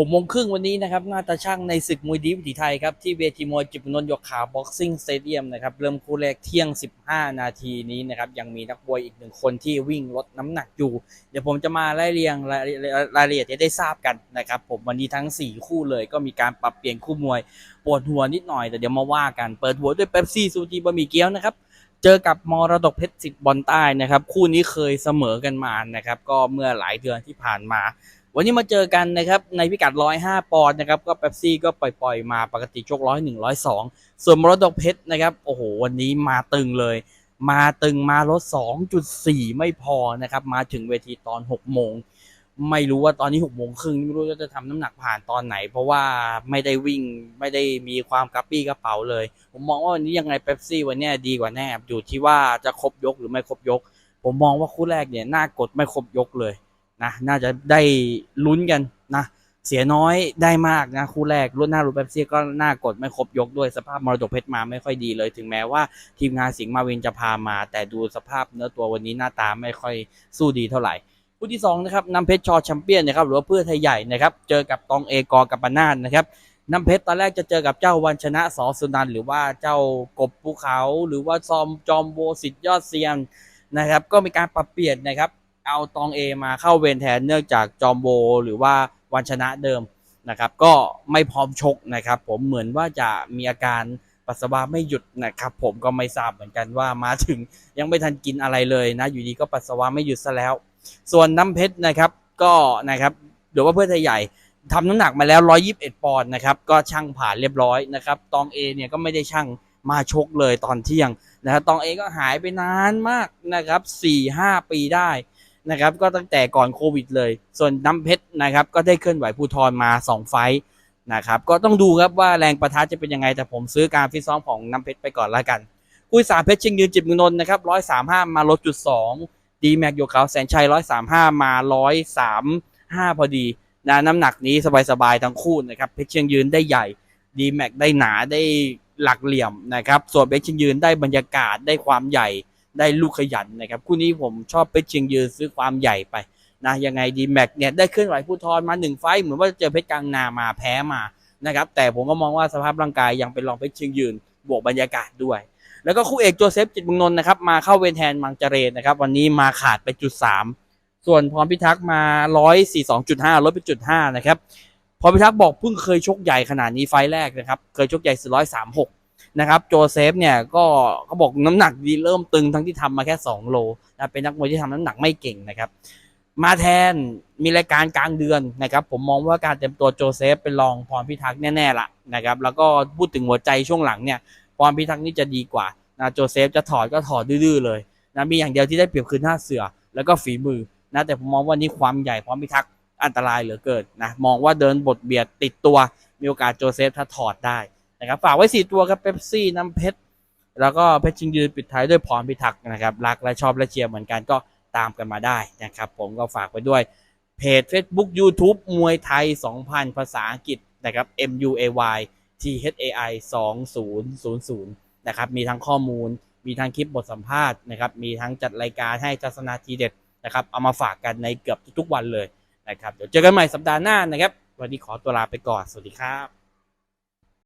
หกโมงครึ่งวันนี้นะครับหน้าตาช่างในศึกมวยดีวิถีไทยครับ ที่เวทีมวยจิบนนท์ยกขาบ็อกซิ่งสเตเดียมนะครับ เริ่มคู่แรกเที่ยง 15 นาทีนี้นะครับ ยังมีนักมวยอีกหนึ่งคนที่วิ่งลดน้ำหนักอยู่ เดี๋ยวผมจะมาไล่เรียงรายรายละเอียดให้ได้ทราบกันนะครับ ผมวันนี้ทั้ง 4 คู่เลยก็มีการปรับเปลี่ยนคู่มวยปวดหัวนิดหน่อยแต่เดี๋ยวมาว่ากันเปิดหัวด้วยเป๊ปซี่ซูจีบะหมี่เกี๊ยวนะครับ เจอกับมรดกเพชรสิทธิ์บอลใต้นะครับ คู่นี้เคยเสมอกันมานะครับ ก็เมื่อหลายเดือนที่ผ่านมา วันนี้มาเจอกันนะครับในพิกัด 105 ปอนด์นะครับก็เป๊ปซี่ก็ปล่อยๆ มาปกติชก101 102ส่วนมรดกเพชรนะครับโอ้โหวันนี้มาตึงเลย มาตึงมาลด 2.4 ไม่พอนะครับมาถึงเวทีตอน 6 โมง ไม่รู้ว่าตอนนี้6โมงครึ่งไม่รู้ว่าจะทำน้ำหนักผ่านตอนไหน เพราะว่าไม่ได้วิ่งไม่ได้มีความกระปี้กระเป๋าเลย ผมมองว่าวันนี้ยังไงเป๊ปซี่วันนี้ดีกว่าแน่อยู่ที่ว่าจะครบยกหรือไม่ครบยก ผมมองว่าคู่แรกเนี่ยน่ากดไม่ครบยกเลยนะน่าจะได้ลุ้นกันนะเสียน้อยได้มากนะคู่แรกรุ่นหน้ารุ่นเป๊ปซี่ก็น่ากดไม่ครบยกด้วยสภาพมรดกเพชรมาไม่ค่อยดีเลย ถึงแม้ว่าทีมงานสิงห์มาวินจะพามา แต่ดูสภาพเนื้อตัววันนี้หน้าตาไม่ค่อยสู้ดีเท่าไหร่ คู่ที่2นะครับน้ำเพชรชอแชมเปี้ยนนะครับหรือว่าเพื่อไทยใหญ่นะครับเจอกับตองเอกอกับปนาดนะครับน้ำเพชรตอนแรกจะเจอกับเจ้าวันชนะสอสุนันหรือว่าเจ้ากบภูเขา หรือว่าซอมจอมโบสิทธิ์ยอดเซียนนะครับ ก็มีการปรับเปลี่ยนนะครับเอาตองเอมาเข้าเวรแทนเนื่องจากจอมโบหรือว่าวันชนะเดิมนะครับก็ไม่พร้อมชกนะครับ ผมเหมือนว่าจะมีอาการปัสสาวะไม่หยุดนะครับ ผมก็ไม่ทราบเหมือนกันว่ามาถึงยังไม่ทันกินอะไรเลยนะ อยู่ดีก็ปัสสาวะไม่หยุดซะแล้ว ส่วนน้ำเพชรนะครับก็นะครับหรือว่าเพื่อไทยใหญ่ทำน้ำหนักมาแล้ว 121 ปอนด์นะครับก็ช่างผ่านเรียบร้อยนะครับตองเอเนี่ยก็ไม่ได้ช่างมาชกเลยตอนเที่ยงนะครับตองเอก็หายไปนานมากนะครับ4-5 ปีได้นะครับก็ตั้งแต่ก่อนโควิดเลย ส่วนน้ำเพชรนะครับก็ได้เคลื่อนไหวภูทรมา 2 ไฟนะครับก็ต้องดูครับว่าแรงประทะจะเป็นยังไง แต่ผมซื้อการฟิตซ้อมของน้ำเพชรไปก่อนแล้วกัน คุยสาเพชรชิงยืนจิบเมือนนนะครับร้อยสามห้ามาลดจุดสอง ดีแม็กโยกเขาแสนชัยร้อยสามห้ามาร้อยสามห้าพอดีนะน้ำหนักนี้สบายๆทั้งคู่นะครับเพชรเชียงยืนได้ใหญ่ดีแม็กได้หนาได้หลักเหลี่ยมนะครับส่วนเพชรเชียงยืนได้บรรยากาศได้ความใหญ่ได้ลูกขยันนะครับคู่นี้ผมชอบเพชรเชียงยืนซื้อความใหญ่ไปนะยังไงดีแม็กเนี่ยได้เคลื่อนไหวผู้ทรมาหนึ่งไฟเหมือนว่าจะเจอเพชรกลางนามาแพ้มานะครับแต่ผมก็มองว่าสภาพร่างกายยังเป็นรองเพชรเชียงยืนบวกบรรยากาศด้วย แล้วก็คู่เอกโจเซฟจิตรเมุงนนท์นะครับมาเข้าเวรแทนมังเจเรนนะครับวันนี้มาขาดไปจุดสามส่วนพรพิทักษ์มาร้อยสี่สองจุดห้าลดไปจุดห้านะครับพรพิทักษ์บอกเพิ่งเคยชกใหญ่ขนาดนี้ไฟแรกนะครับเคยชกใหญ่สี่ร้อยสามหกนะครับโจเซฟเนี่ยก็เขาบอกน้ำหนักดีเริ่มตึงทั้งที่ทำมาแค่ 2 โลนะเป็นนักมวยที่ทำน้ำหนักไม่เก่งนะครับ มาแทนมีรายการกลางเดือนนะครับ ผมมองว่าการเตรียมตัวโจเซฟเป็นรองพรพิทักษ์แน่ๆละนะครับ แล้วก็พูดถึงหัวใจช่วงหลังเนี่ย พรพิทักษ์นี่จะดีกว่านะโจเซฟจะถอดก็ถอดดื้อๆเลยนะมีอย่างเดียวที่ได้เปรียบคือหน้าเสือแล้วก็ฝีมือนะแต่ผมมองว่านี่ความใหญ่พรพิทักษ์อันตรายเหลือเกินนะมองว่าเดินบทเบียดติดตัว มีโอกาสโจเซฟถ้าถอดได้นะครับฝากไว้สี่ตัวครับเป๊ปซี่น้ำเพชรแล้วก็เพชรชิงยืนปิดท้ายด้วยพรพิทักษ์นะครับรักและชอบและเชียร์เหมือนกันก็ตามกันมาได้นะครับผมก็ฝากไว้ด้วยเพจ Facebook YouTube มวยไทย 2,000 ภาษาอังกฤษนะครับ M U A Y T H A I 2000 นะครับมีทั้งข้อมูล มีทั้งคลิปบทสัมภาษณ์นะครับมีทั้งจัดรายการให้ทัศนาทีเด็ดนะครับเอามาฝากกันในเกือบทุกๆวันเลยนะครับเดี๋ยวเจอกันใหม่สัปดาห์หน้านะครับวันนี้ขอตัวลาไปก่อน สวัสดีครับ